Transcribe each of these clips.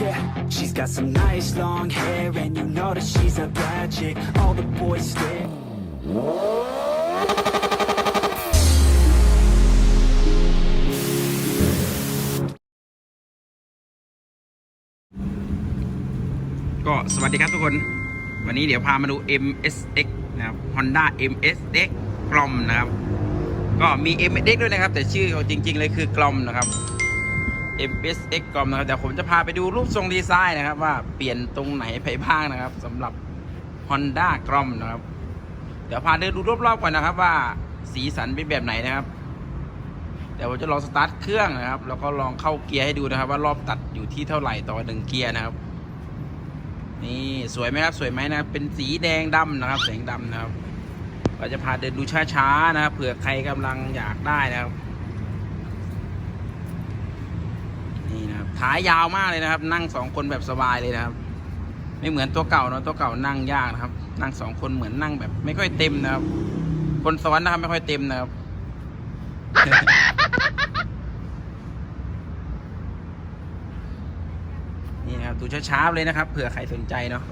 yeah. She's got some nice long hair, and you know that she's a bad chick. All the boys stare. ก็สวัสดีครับทุกคน วันนี้เดี๋ยวพามาดู MSX นะครับ Honda MSX กลอมนะครับ ก็มี MSX ด้วยนะครับ แต่ชื่อจริง ๆ เลยคือกลอมนะครับ MSX กลอมนะครับแต่ผมจะพาไปดูรูปทรงดีไซน์นะครับ ว่าเปลี่ยนตรงไหนไปบ้างนะครับสำหรับ Honda กลอมนะครับ เดี๋ยวพาเดินดูรอบๆก่อนนะครับ ว่าสีสันเป็นแบบไหนนะครับเดี๋ยวผมจะลองสตาร์ทเครื่องนะครับ แล้วก็ลองเข้าเกียร์ให้ดูนะครับ ว่ารอบตัดอยู่ที่เท่าไหร่ต่อหนึ่งเกียร์นะครับ นี่สวยไหมครับสวยไหมนะเป็นสีแดงดำนะครับแสงดำนะครับเราจะพาเดินดูช้าๆนะครับเผื่อใครกำลังอยากได้นะครับ นี่นะครับขายาวมากเลยนะครับ นั่งสองคนแบบสบายเลยนะครับ ไม่เหมือนตัวเก่าเนอะตัวเก่านั่งยากนะครับ นั่งสองคนเหมือนนั่งแบบ ไม่ค่อยเต็มนะครับ คนซ้อนนะครับไม่ค่อยเต็มนะครับนี่นะครับดูช้าๆเลยนะครับเผื่อใครสนใจเนาะ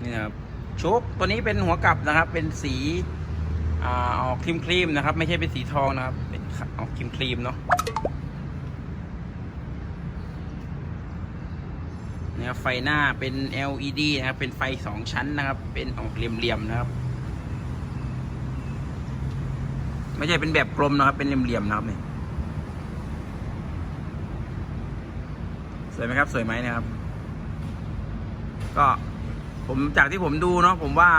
นี่นะครับโชคตัวนี้เป็นหัวกลับนะครับ เป็นสี อ่าออกครีมครีมนะครับ ไม่ใช่เป็นสีทองนะครับเป็นออกครีมครีมเนาะนี่ครับไฟหน้าเป็น LED นะครับ เป็นไฟสองชั้นนะครับ เป็นออกเหลี่ยมๆนะครับ ไม่ใช่เป็นแบบกลมนะครับ เป็นเหลี่ยมๆนะครับเนี่ยสวยไหมครับ สวยไหมนะครับ ก็ผมจากที่ผมดูเนาะผมว่า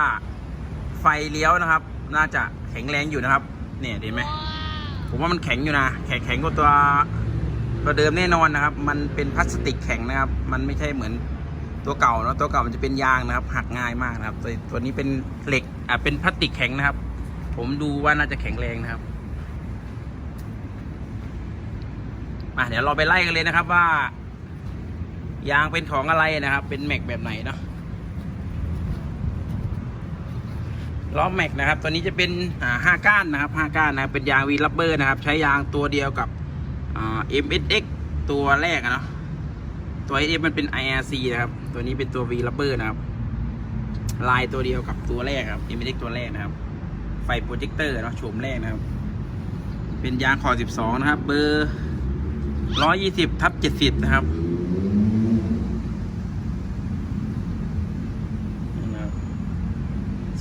ไฟเลี้ยวนะครับ น่าจะแข็งแรงอยู่นะครับ เนี่ยเห็นไหมผมว่ามันแข็งอยู่นะ แข็งแข็งกว่าตัวตัวเดิมแน่นอนนะครับ มันเป็นพลาสติกแข็งนะครับ มันไม่ใช่เหมือนตัวเก่าเนาะตัวเก่ามันจะเป็นยางนะครับ หักง่ายมากนะครับ ตัวตัวนี้เป็นเหล็กอะเป็นพลาสติกแข็งนะครับ ผมดูว่าน่าจะแข็งแรงนะครับมาเดี๋ยวเราไปไล่กันเลยนะครับว่า ยางเป็นของอะไรนะครับ เป็นแม็กแบบไหนเนาะ ล้อแม็กนะครับ ตัวนี้จะเป็นห้าก้านนะครับห้าก้านนะครับเป็นยางวีลับเบอร์นะครับ ใช้ยางตัวเดียวกับอ่า MSX ตัวแรกอะเนาะตัว SF มันเป็น IRC นะครับ ตัวนี้เป็นตัว V rubber นะครับ ลายตัวเดียวกับตัวแรกครับ MSX ตัวแรกนะครับ ไฟโปรเจคเตอร์นะโฉมแรกนะครับ เป็นยางคอ12 นะครับ เบอร์ 120ทับ70 นะครับนี่นะครับ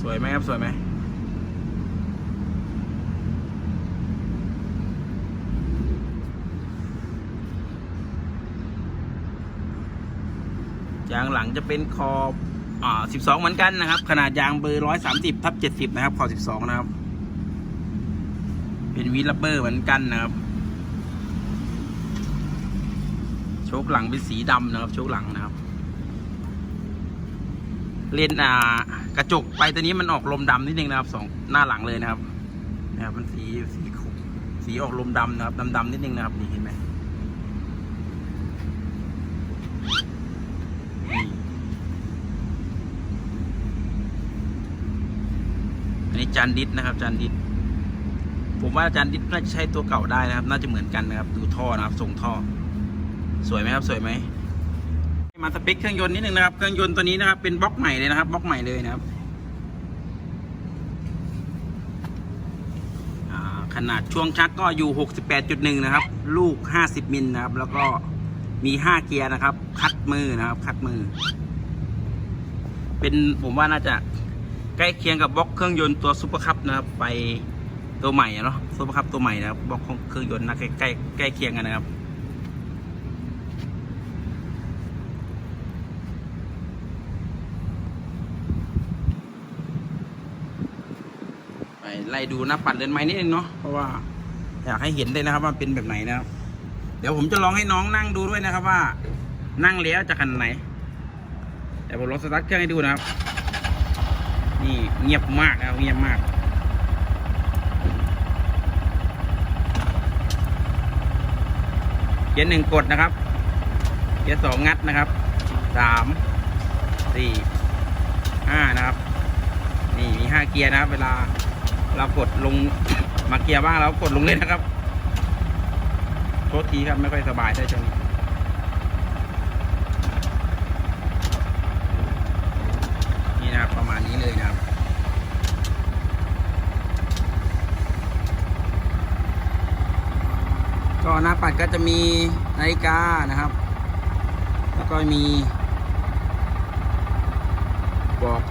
ส วยไหมครับสวยไหมยางหลังจะเป็นคออ่า12 เหมือนกันนะครับ ขนาดยางเบอร์130ทับ70 นะครับคอ12 นะครับ เป็นวีลับเบอร์เหมือนกันนะครับโชคหลังเป็นสีดำนะครับโชคหลังนะครับ เลนอ่ากระจกไปตัวนี้มันออกลมดำนิดนึงนะครับสองหน้าหลังเลยนะครับนะครับมันสีสีขุ่นสีออกลมดำนะครับดำๆนิดนึงนะครับนี่เห็นไหมนี่อันนี้จานดิสนะครับจานดิสผมว่าจานดิสน่าจะใช้ตัวเก่าได้นะครับ น่าจะเหมือนกันนะครับ ดูท่อนะครับทรงท่อ สวยไหมครับ สวยไหม มาสเปคเครื่องยนต์นิดนึงนะครับ เครื่องยนต์ตัวนี้นะครับ เป็นบล็อกใหม่เลยนะครับ บล็อกใหม่เลยนะครับขนาดช่วงชักก็อยู่ 68.1 นะครับ ลูก 50 มิลนะครับ แล้วก็มี 5 เกียร์นะครับ คัดมือนะครับ คัดมือ เป็นผมว่าน่าจะใกล้เคียงกับบล็อกเครื่องยนต์ตัวซุปเปอร์คัพนะครับ ไปตัวใหม่อะเนาะซุปเปอร์คัพตัวใหม่นะครับบล็อกเครื่องยนต์นะใกล้ใกล้ใกล้เคียงกันนะครับ ไล่ดูหน้าปัดเดินไม้นิดนึงเนาะเพราะว่าอยากให้เห็นเลยนะครับว่าเป็นแบบไหนนะครับ เดี๋ยวผมจะลองให้น้องนั่งดูด้วยนะครับว่า นั่งแล้วจะขนาดไหนเดี๋ยวผมลองสตาร์ทเครื่องให้ดูนะครับ นี่เงียบมากนะครับเงียบมากเกียร์หนึ่งกดนะครับเกียร์สองงัดนะครับสามสี่ห้านะครับ นี่มีห้าเกียร์นะครับเวลา เรากดลงมาเกียร์บ้างแล้วกดลงเลยนะครับโทษทีครับไม่ค่อยสบายได้ช่วงนี้นี่นะครับประมาณนี้เลยนะครับก็หน้าปัดก็จะมีนาฬิกานะครับ แล้วก็มีบอก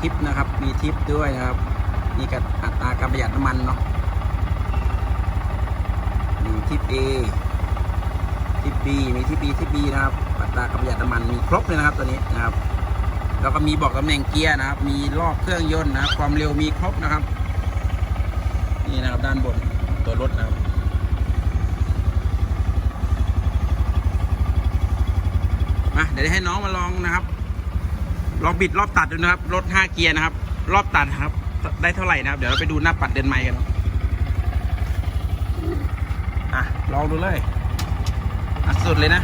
ทิปนะครับ มีทิปด้วยนะครับมีกับอัตราการประหยัดน้ำมันเนาะมีทิป A ทิป B มีทิป B ทิป B นะครับ อัตราการประหยัดน้ำมันมีครบเลยนะครับตัวนี้นะครับ แล้วก็มีบอกตำแหน่งเกียร์นะครับ มีรอบเครื่องยนต์นะครับ ความเร็วมีครบนะครับ นี่นะครับด้านบนตัวรถนะครับมาเดี๋ยวให้น้องมาลองนะครับ ลองบิดรอบตัดดูนะครับ รถ 5 เกียร์นะครับ รอบตัดนะครับ ได้เท่าไหร่นะครับ เดี๋ยวเราไปดูหน้าปัดเดินไม้กัน อะ ลองดูเลย อะสุดเลยนะ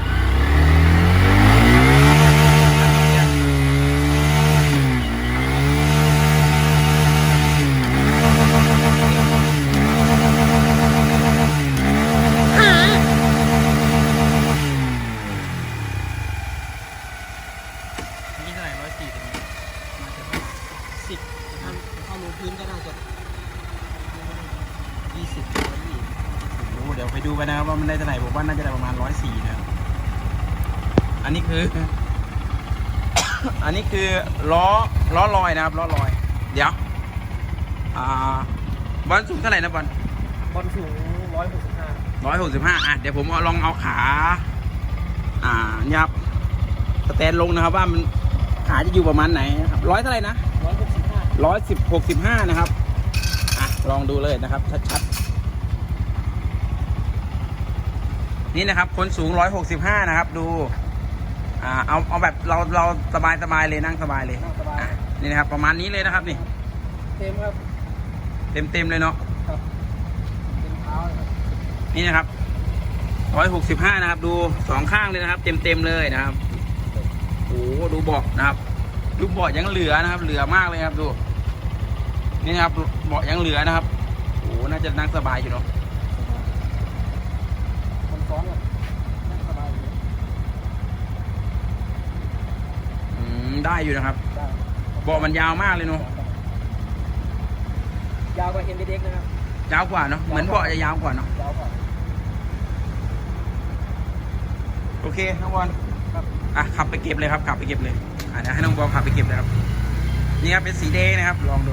นี่เท่าไหร่ร้อยสี่สิบมาจะสิบ ถ้าเข้าลงพื้นก็น่าจะ ยี่สิบโอ้เดี๋ยวไปดูกันนะครับว่ามันได้เท่าไหร่ผมว่าน่าจะได้ประมาณร้อยสี่นะครับอันนี้คือ อันนี้คือล้อล้อลอยนะครับล้อลอย เดี๋ยว อ่าบอลสูงเท่าไหร่นะบอลบอลสูง165ร้อยหกสิบห้าอะเดี๋ยวผมเอาลองเอาขา อ่าเนี่ยครับสแตนลงนะครับว่ามันขาจะอยู่ประมาณไหนนะครับร้อยเท่าไหร่นะ165ร้อยสิบหกสิบห้านะครับอะลองดูเลยนะครับชัดๆ นี่นะครับ คนสูงร้อยหกสิบห้านะครับ ดู อ่า เอา เอาแบบเรา เราสบายสบายเลยนั่งสบายเลยนั่งสบาย อะนี่นะครับ ประมาณนี้เลยนะครับ นี่ เต็มครับเต็มเต็มๆเลยเนาะครับเต็มเท้าเลยครับนี่นะครับร้อยหกสิบห้านะครับ ดูสองข้างเลยนะครับ เต็มเต็มๆเลยนะครับ โอ้โหดูเบาะนะครับ ดูเบาะยังเหลือนะครับ เหลือมากเลยครับ ดู นี่นะครับ เบาะยังเหลือนะครับ โอ้โหน่าจะนั่งสบายอยู่เนาะ คนซ้อนแบบนั่งสบายเลยอืมได้อยู่นะครับได้เบาะมันยาวมากเลยเนาะยาวกว่า MBX นะครับยาวกว่าเนาะเหมือนเบาะจะยาวกว่าเนาะยาวกว่าโอเคน้องบอลครับอะขับไปเก็บเลยครับขับไปเก็บเลยอะเดี๋ยวให้น้องบอลขับไปเก็บเลยครับนี่ครับเป็นสีแดงนะครับ ลองดู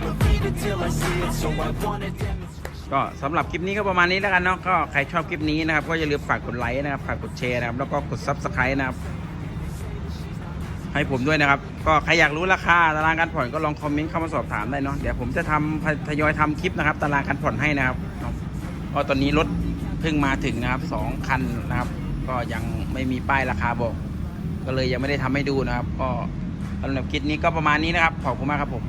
ก็สำหรับคลิปนี้ก็ประมาณนี้แล้วกันเนาะก็ใครชอบคลิปนี้นะครับ ก็อย่าลืมฝากกดไลค์นะครับฝากกดแชร์นะครับ แล้วก็กด subscribe นะครับ ให้ผมด้วยนะครับ ก็ใครอยากรู้ราคาตารางการผ่อนก็ลองคอมเมนต์เข้ามาสอบถามได้เนาะเดี๋ยวผมจะทำทยอยทำคลิปนะครับ ตารางการผ่อนให้นะครับเนาะเพราะตอนนี้รถเพิ่งมาถึงนะครับสองคันนะครับ ก็ยังไม่มีป้ายราคาบอก ก็เลยยังไม่ได้ทำให้ดูนะครับ ก็สำหรับคลิปนี้ก็ประมาณนี้นะครับขอบคุณมากครับผม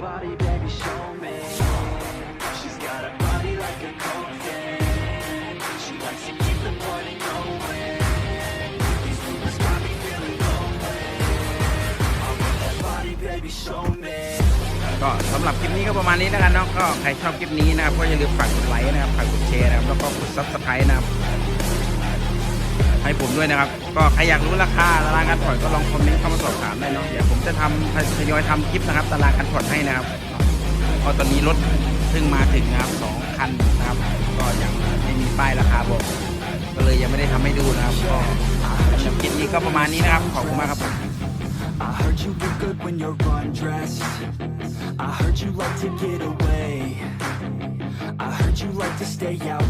body, baby, show me. She's got a body like a cocaine. She likes to keep the party going. These rumors got me feeling lonely. I want that body, baby, show me. ก็สำหรับคลิปนี้ก็ประมาณนี้แล้วกันเนาะก็ใครชอบคลิปนี้นะครับก็อย่าลืมฝากกดไลค์นะครับฝากกดแชร์นะครับแล้วก็กด subscribe นะครับ ให้ผมด้วยนะครับ ก็ใครอยากรู้ราคาตารางการผ่อนก็ลองคอมเมนต์เข้ามาสอบถามได้เนาะเดี๋ยวผมจะทำทยอยทำคลิปนะครับ ตารางการผ่อนให้นะครับพราะตอนนี้รถเพิ่งมาถึงนะครับสองคันนะครับ ก็ยังไม่มีป้ายราคาบอกก็เลยยังไม่ได้ทำให้ดูนะครับก็สำหรับคลิปนี้ก็ประมาณนี้นะครับขอบคุณมากครับผม I heard you look good when you're undressed. I heard you like to get away. I heard you like to stay out